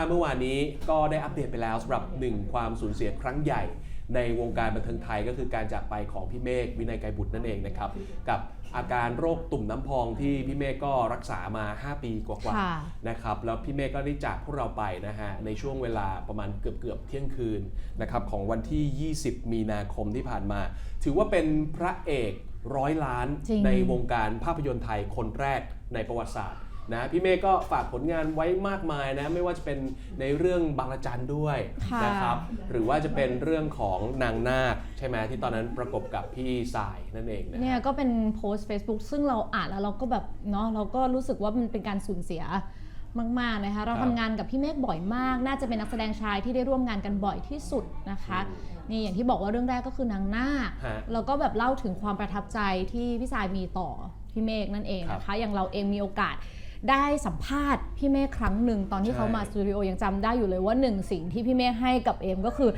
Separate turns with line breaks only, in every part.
เมื่อวานนี้ก็ได้อัปเดตไปแล้วสำหรับหนึ่งความสูญเสียครั้งใหญ่ ในวงการบันเทิงไทยก็คือการจากไปของพี่เมฆวินัยไกรบุตรนั่นเองนะครับกับอาการโรคตุ่มน้ำพองที่พี่เมฆก็รักษามา 5 ปีกว่า
ค่ะ
ๆนะครับแล้วพี่เมฆก็ได้จากพวกเราไปนะฮะในช่วงเวลาประมาณเกือบเกือบๆเที่ยงคืนนะครับของวันที่ 20 มีนาคมที่ผ่านมา ถือว่าเป็นพระเอกร้อยล้าน
จริง
ในวงการภาพยนตร์ไทยคนแรกในประวัติศาสตร์ นะพี่เมฆก็ฝากผลงานไว้มากมายนะไม่ว่าจะเป็นในเรื่องบางระจันด้วย
ค่ะ
นะครับหรือว่าจะเป็นเรื่องของนางนาคใช่ไหมที่ตอนนั้นประกบกับพี่สายนั่นเองนะ
เนี่ยก็เป็นโพสต์ Facebook ซึ่งเราอ่านแล้วเราก็แบบเนาะเราก็รู้สึกว่ามันเป็นการสูญเสียมากๆนะคะเรา
ครับ
ทำงานกับพี่เมฆบ่อยมาก น่าจะเป็นนักแสดงชายที่ได้ร่วมงานกันบ่อยที่สุดนะคะนี่อย่างที่บอกว่าเรื่องแรกก็คือนางนาค
ฮะ
แล้วก็แบบเล่าถึงความประทับใจที่พี่สายมีต่อพี่เมฆนั่นเองนะ
ครั
คะ
บ
อย่างเราเองมีโอกาส ได้สัมภาษณ์พี่เมฆครั้งหนึ่งตอนที่
ใช่
เขามาสตูดิโอยังจำได้อยู่เลยว่าหนึ่งสิ่งที่พี่เมฆให้กับเอมก็คือ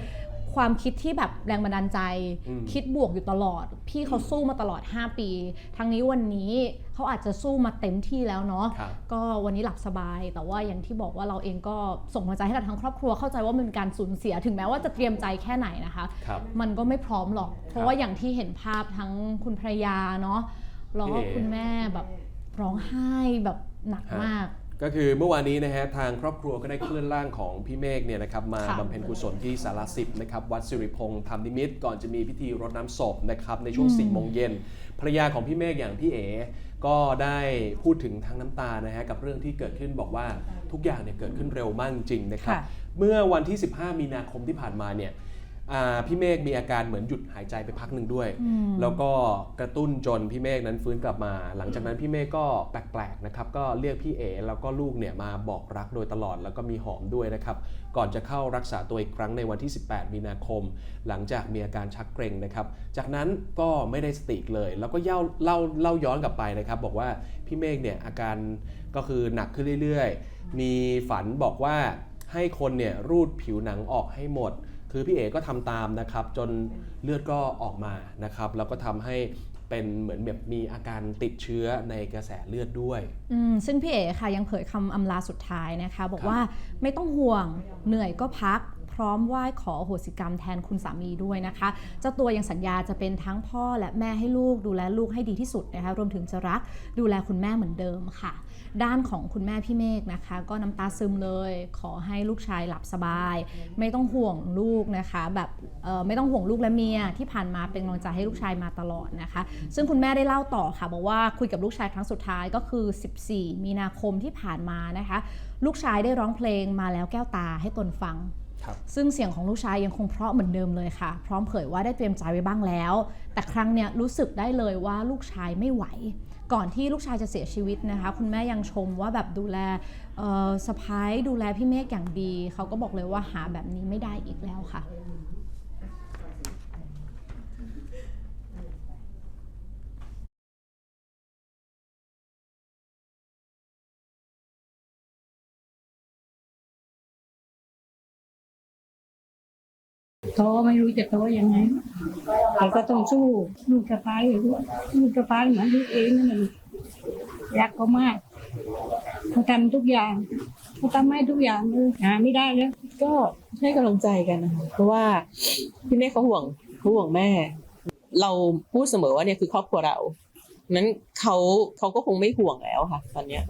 ความคิดที่แบบแรงบันดาลใจ
อืม
คิดบวกอยู่ตลอด พี่เขาสู้มาตลอด 5 ปี ทั้งนี้วันนี้เขาอาจจะสู้มาเต็มที่แล้วเนาะ
ครับ
ก็วันนี้หลับสบาย แต่ว่าอย่างที่บอกว่าเราเองก็ส่งกำลังใจให้กับทั้งครอบครัวเข้าใจว่ามันเป็นการสูญเสียถึงแม้ว่าจะเตรียมใจแค่ไหนนะคะ
ครับ
มันก็ไม่พร้อมหรอก เพ
ครั
ราะ
บ
ว่าอย่างที่เห็นภาพทั้งคุณภรรยาเนาะแล้วก็
พี่เอ๋
คุณแม่แบบร้องไห้แบบ หนักมาก
ก็คือเมื่อวานนี้นะฮะทางครอบครัวก็ได้เคลื่อนร่างของพี่เมฆเนี่ยนะครับมา
ค่ะ
บำเพ็ญกุศลที่สารสิบนะครับวัดสิริพงษ์ธรรมนิมิตรก่อนจะมีพิธีรดน้ำศพนะครับในช่วง
อืม
4ี่โมงเย็นภรรยาของพี่เมฆอย่างพี่เอ๋ก็ได้พูดถึงทั้งน้ำตานะฮะกับเรื่องที่เกิดขึ้นบอกว่าทุกอย่างเนี่ยเกิดขึ้นเร็วมากจริงๆนะครับ
ค่ะ
เมื่อวันที่ 15 มีนาคมที่ผ่านมาเนี่ยอ่า พี่เมฆมีอาการเหมือนหยุดหายใจไปพักหนึ่งด้วย
อืม
แล้วก็กระตุ้นจนพี่เมฆนั้นฟื้นกลับมา หลังจากนั้นพี่เมฆก็แปลกๆนะครับก็เรียกพี่เอแล้วก็ลูกเนี่ยมาบอกรักโดยตลอดแล้วก็มีหอมด้วยนะครับก่อนจะเข้ารักษาตัวอีกครั้งในวันที่ 18 มีนาคม หลังจากมีอาการชักเกร็งนะครับจากนั้นก็ไม่ได้สติอีกเลย แล้วก็เล่าเล่าเล่าย้อนกลับไปนะครับ บอกว่าพี่เมฆเนี่ยอาการก็คือหนักขึ้นเรื่อย ๆ มีฝันบอกว่าให้คนเนี่ยรูดผิวหนังออกให้หมด คือพี่เอ๋ก็ทำตามนะครับ จนเลือดก็ออกมานะครับ แล้วก็ทำให้เป็นเหมือนแบบมีอาการติดเชื้อในกระแสเลือดด้วย
อืมซึ่งพี่เอ๋ค่ะยังเผยคำอำลาสุดท้ายนะคะ บอก
ครับ
ว่าไม่ต้องห่วงเหนื่อยก็พัก พร้อมไหว้ขอโหสิกรรมแทนคุณสามีด้วยนะคะ เจ้าตัวยังสัญญาจะเป็นทั้งพ่อและแม่ให้ลูกดูแลลูกให้ดีที่สุดนะคะรวมถึงจะรักดูแลคุณแม่เหมือนเดิมค่ะ ด้านของคุณแม่พี่เมฆนะคะ ก็น้ำตาซึมเลย ขอให้ลูกชายหลับสบาย ไม่ต้องห่วงลูกนะคะ แบบไม่ต้องห่วงลูกและเมียที่ผ่านมาเป็นกำลังใจให้ลูกชายมาตลอดนะคะ ซึ่งคุณแม่ได้เล่าต่อค่ะบอกว่าคุยกับลูกชายครั้งสุดท้ายก็คือ 14 มีนาคมที่ผ่านมานะคะ ลูกชายได้ร้องเพลงมาแล้วแก้วตาให้ตนฟัง ซึ่งเสียงของลูกชายยังคงเพราะเหมือนเดิมเลยค่ะ พร้อมเผยว่าได้เตรียมใจไว้บ้างแล้ว แต่ครั้งเนี้ยรู้สึกได้เลยว่าลูกชายไม่ไหว ก่อนที่ลูกชายจะเสียชีวิตนะคะ คุณแม่ยังชมว่าแบบดูแลสะพ้ายดูแลพี่เมฆอย่างดี เขาก็บอกเลยว่าหาแบบนี้ไม่ได้อีกแล้วค่ะ
ท้อไม่รู้จะท้อยังไงแต่ก็ต้องสู้ลูกสะพ้ายลูกสะพ้ายเหมือนลูกเองนั่นแหละรักเขามากเขาทำทุกอย่างเขาทำให้ทุกอย่างเลยหาไม่ได้แล้ว
ก็ให้กำลังใจกันนะคะเพราะว่าพี่เมฆเขาห่วงเขาห่วงแม่ เราพูดเสมอว่าเนี่ยคือครอบครัวเรานั้นเขาเขาก็คงไม่ห่วงแล้วค่ะ ตอนเนี้ย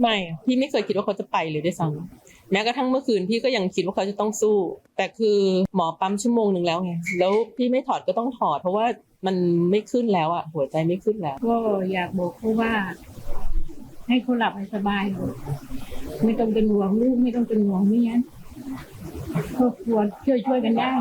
ไม่พี่ไม่เคยคิดว่าเขาจะไปเลยด้วยซ้ำ แม้กระทั่งเมื่อคืนพี่ก็ยังคิดว่าเขาจะต้องสู้ แต่คือหมอปั๊มชั่วโมงหนึ่งแล้วไงแล้วพี่ไม่ถอดก็ต้องถอด เพราะว่ามันไม่ขึ้นแล้วอะหัวใจไม่ขึ้นแล้ว
ก็อยากบอกเขาว่า ให้เขาหลับให้สบายไม่ต้องเป็นห่วงลูกไม่ต้องเป็นห่วงเมียครอบครัวช่วยช่วยๆกันได้